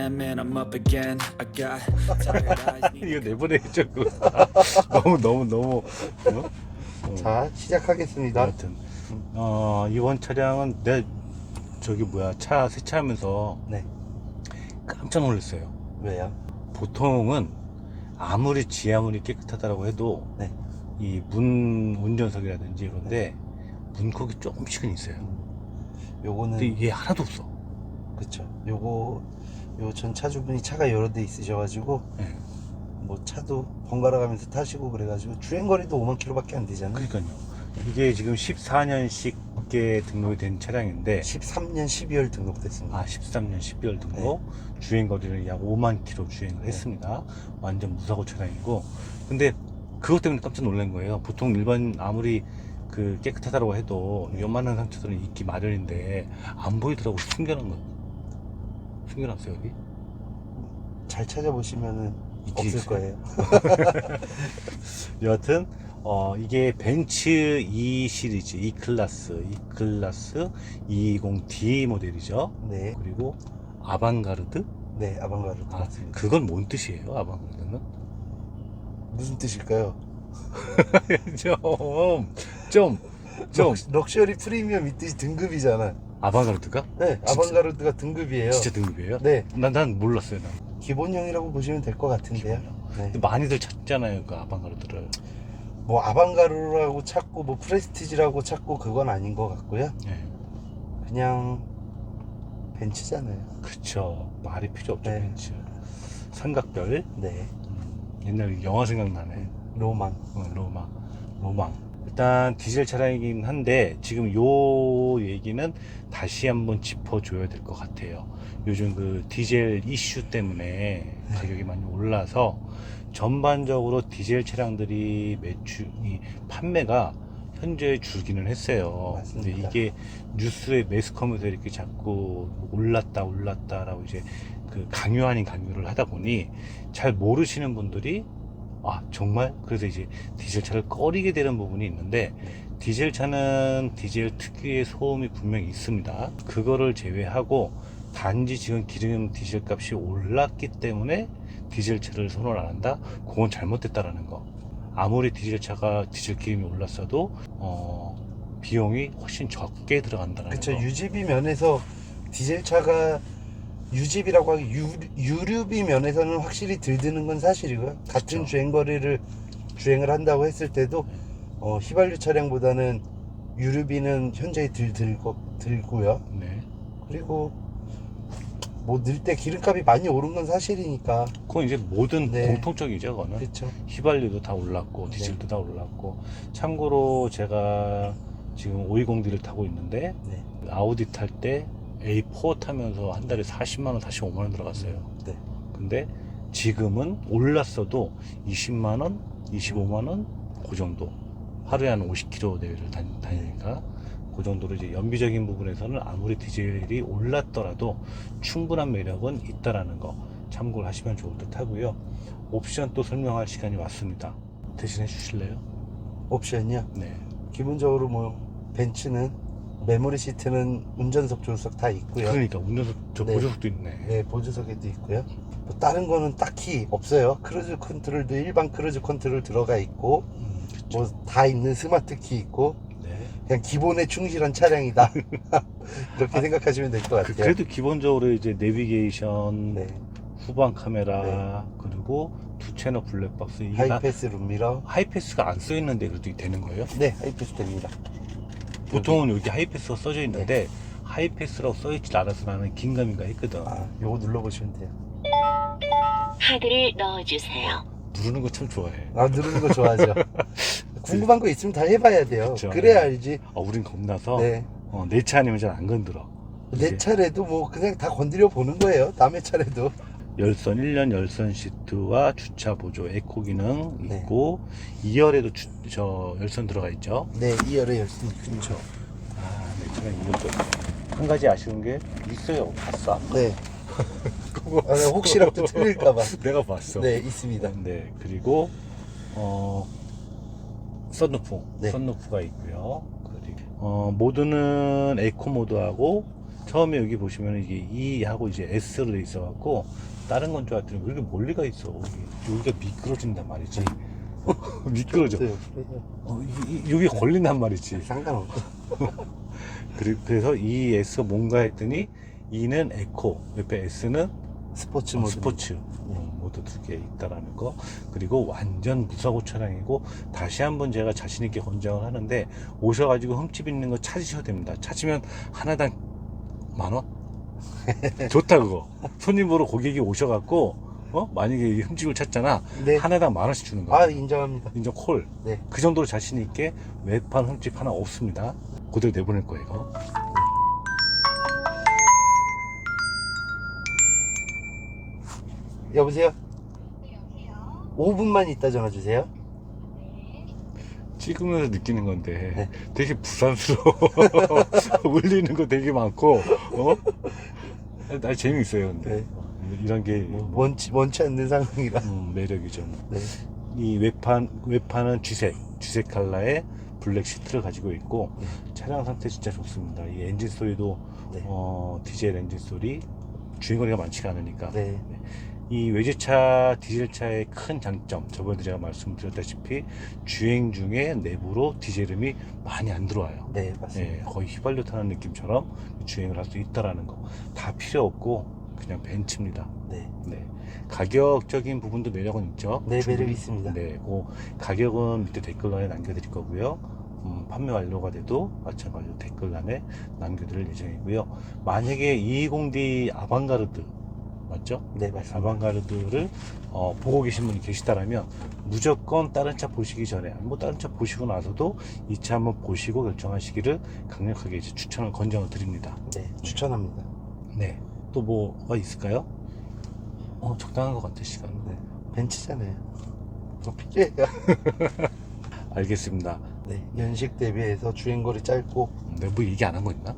a.m. and I'm up again. I got tired eyes. need 이거 내보내줘 그거 너무 너무 너무 어? 자 시작하겠습니다. 아무튼 어, 이번 차량은 내 저기 뭐야 차 세차하면서 네. 깜짝 놀랐어요 왜요? 보통은 아무리 지하문이 깨끗하다고 해도 네. 이 문 운전석이라든지 이런데 문콕이 조금씩은 있어요 요거는 근데 이게 하나도 없어 그쵸. 요거 요 전 차주분이 차가 여러 대 있으셔가지고 네. 뭐 차도 번갈아 가면서 타시고 그래가지고 주행 거리도 5만 킬로밖에 안 되잖아요. 그러니까요 이게 지금 14년식에 등록이 된 차량인데 13년 12월 등록됐습니다. 아 13년 12월 등록 주행 거리를 약 5만 킬로 주행을 네. 했습니다 완전 무사고 차량이고 근데 그것 때문에 깜짝 놀란 거예요 보통 일반 아무리 그 깨끗하다고 해도 요만한 상처들은 있기 마련인데 안 보이더라고 숨겨놓은 거 숨겨놨어요 여기 잘 찾아보시면은 없을 있어요. 거예요. 여하튼 어 이게 벤츠 E 시리즈 E 클래스 E 클래스 220D 모델이죠 네, 그리고 아방가르드 네 아방가르드 아 맞습니다. 그건 뭔 뜻이에요 아방가르드는 무슨 뜻일까요? 좀, 좀, 좀. 럭- 럭셔리 프리미엄 이 뜻이 등급이잖아. 아방가르드가? 네, 진짜? 아방가르드가 등급이에요. 진짜 등급이에요? 네, 난, 난 몰랐어요, 난. 기본형이라고 보시면 될 것 같은데요. 네. 근데 많이들 찾잖아요, 그 아방가르드를. 뭐 아방가르라고 찾고 뭐 프레스티지라고 찾고 그건 아닌 것 같고요. 예. 그냥 벤츠잖아요. 그쵸. 말이 필요 없죠, 네. 벤츠. 삼각별. 네, 음, 옛날 영화 생각나네. 로망. 어, 로마. 로망. 일단 디젤 차량이긴 한데, 지금 요 얘기는 다시 한번 짚어줘야 될 것 같아요. 요즘 그 디젤 이슈 때문에 가격이 많이 올라서 전반적으로 디젤 차량들이 매출, 이 판매가 현재 줄기는 했어요. 근데 맞습니다. 이게 뉴스에 매스컴에서 이렇게 자꾸 올랐다 올랐다라고 이제 그 강요 아닌 강요를 하다 보니 잘 모르시는 분들이 아 정말 그래서 이제 디젤 차를 꺼리게 되는 부분이 있는데 디젤 차는 디젤 특유의 소음이 분명히 있습니다. 그거를 제외하고 단지 지금 기름 디젤 값이 올랐기 때문에 디젤 차를 선호를 안 한다? 그건 잘못됐다라는 거. 아무리 디젤 차가 디젤 기름이 올랐어도 어, 비용이 훨씬 적게 들어간다는 그쵸 거. 유지비 면에서 디젤 차가 유지비라고 하기 유, 유류비 면에서는 확실히 들 드는 건 사실이고요. 같은 그쵸. 주행거리를 주행을 한다고 했을 때도 어, 휘발유 차량보다는 유류비는 현저히 들 들고 들고요. 네. 그리고 뭐 늘 때 기름값이 많이 오른 건 사실이니까 그건 이제 모든 네. 공통적이죠, 그거는. 그렇죠. 휘발유도 다 올랐고 디젤도 다 올랐고 참고로 제가 지금 520D를 타고 있는데 네. 아우디 탈 때 A4 타면서 한 달에 40만 원, 45만 원 들어갔어요. 네. 근데 지금은 올랐어도 20만 원, 25만 원, 그 정도. 하루에 한 50km 내외를 다니, 다니니까 그 정도로 이제 연비적인 부분에서는 아무리 디젤이 올랐더라도 충분한 매력은 있다라는 거 참고를 하시면 좋을 듯 하고요. 옵션 또 설명할 시간이 왔습니다. 대신해 주실래요? 옵션이요. 네. 기본적으로 뭐 벤츠는 메모리 시트는 운전석 조수석 다 있고요. 그러니까 운전석 저 네. 보조석도 있네. 네, 보조석에도 있고요. 뭐 다른 거는 딱히 없어요. 크루즈 컨트롤도 일반 크루즈 컨트롤 들어가 있고, 음, 그쵸. 뭐 다 있는 스마트 키 있고, 네. 그냥 기본에 충실한 차량이다. 이렇게 생각하시면 될것 그, 같아요. 그래도 기본적으로 이제 내비게이션, 네. 후방 카메라, 그리고 두 채널 블랙박스 이게 다 하이패스 룸미러. 하이패스가 안 써 있는데 그래도 되는 거예요? 네, 하이패스 됩니다. 보통은 여기 하이패스가 써져 있는데 하이패스라고 써있지 않아서 나는 긴가민가 했거든. 아, 요거 눌러보시면 돼요. 카드를 넣어주세요. 누르는 거 참 좋아해. 아, 누르는 거 좋아하죠. 궁금한 거 있으면 다 해봐야 돼요. 그쵸. 그래야 알지. 아, 우린 겁나서 네. 어, 내 차 아니면 잘 안 건드려. 내 차례도 뭐 그냥 다 건드려 보는 거예요. 남의 차례도. 열선 1년 열선 시트와 주차 보조 에코 기능 네. 있고 2열에도 주, 저 열선 들어가 있죠. 네, 2열에 열심히 그렇죠. 아, 내 차는 이것도 한 가지 아쉬운 게 있어요. 봤어. 네. 아, 네, 혹시라도 틀릴까봐. 내가 봤어. 네, 있습니다. 네, 그리고 어 썬루프, 네. 썬루프가 있고요. 그리고 어 모드는 에코 모드하고 처음에 여기 보시면 이게 E 하고 이제 S로 돼 있어갖고 다른 건 줄 알았더니 왜 이렇게 멀리가 있어? 여기, 여기가 미끄러진단 말이지. 미끄러져. 없어요. 어, 이, 이- 여기 걸린단 말이지. 상관없어. 그리- 그래서 E, S 뭔가 했더니 E는 에코, 옆에 S는 스포츠 어, 모드. 스포츠 어, 모두 두 개 있다라는 거 그리고 완전 무사고 차량이고 다시 한번 제가 자신 있게 권장을 하는데 오셔가지고 흠집 있는 거 찾으셔야 됩니다 찾으면 하나당 만 원? 좋다 그거 손님으로 고객이 오셔갖고 어 만약에 이 흠집을 찾잖아 네. 하나당 만 원씩 주는 거야 아, 인정합니다. 인정 콜. 네. 그 정도로 자신 있게 외판 흠집 하나 없습니다. 그대로 내보낼 거예요, 이거. 여보세요? 5분만 있다 전화 주세요. 찍으면서 느끼는 건데 네. 되게 부산스러워. 울리는 거 되게 많고, 어? 나 재미있어요, 근데. 네. 이런 게 뭐, 뭐, 원치, 원치 않는 상황이라. 음, 매력이죠. 네. 이 외판, 외판은 쥐색, 쥐색 컬러의 블랙 시트를 가지고 있고, 네. 차량 상태 진짜 좋습니다. 이 엔진 소리도, 네. 어, 디젤 엔진 소리, 주행거리가 많지가 않으니까. 네. 이 외제차 디젤차의 큰 장점 저번에 제가 말씀드렸다시피 주행 중에 내부로 디젤음이 많이 안 들어와요 네, 맞습니다. 예, 거의 휘발유 타는 느낌처럼 주행을 할 수 있다라는 거 다 필요 없고 그냥 벤츠입니다 네. 네. 가격적인 부분도 매력은 있죠 네. 매력이 있습니다. 네, 그 가격은 밑에 댓글란에 남겨드릴 거고요 음, 판매 완료가 돼도 마찬가지로 댓글란에 남겨드릴 예정이고요 만약에 220D 아방가르드 맞죠? 네, 맞습니다. 아방가르드를 어, 보고 계신 분이 계시다라면 무조건 다른 차 보시기 전에 뭐 다른 차 보시고 나서도 이 차 한번 보시고 결정하시기를 강력하게 이제 추천을 권장을 드립니다. 네, 추천합니다. 네. 또 뭐가 있을까요? 어 적당한 것 같아 시간. 네. 벤츠잖아요. 더 필요해요. 알겠습니다. 네, 연식 대비해서 주행거리 짧고 내부 얘기 안 한 거 있나?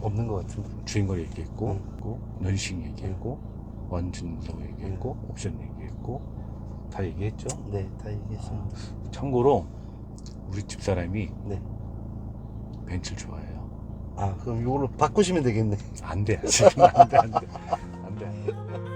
없는 것 같은데. 주행거리 얘기했고, 응. 그리고 연식 얘기했고, 완전도 얘기했고, 옵션 얘기했고 다 얘기했죠. 네, 다 얘기했습니다. 참고로 우리 집 사람이 네. 벤츠를 좋아해요. 아, 그럼 이걸로 바꾸시면 되겠네. 안 돼. 지금 안 돼, 안 돼. 안 돼.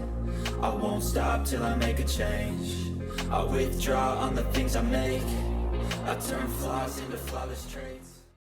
I won't stop till I make a change. I withdraw on the things I make. I turn flaws into flawless traits.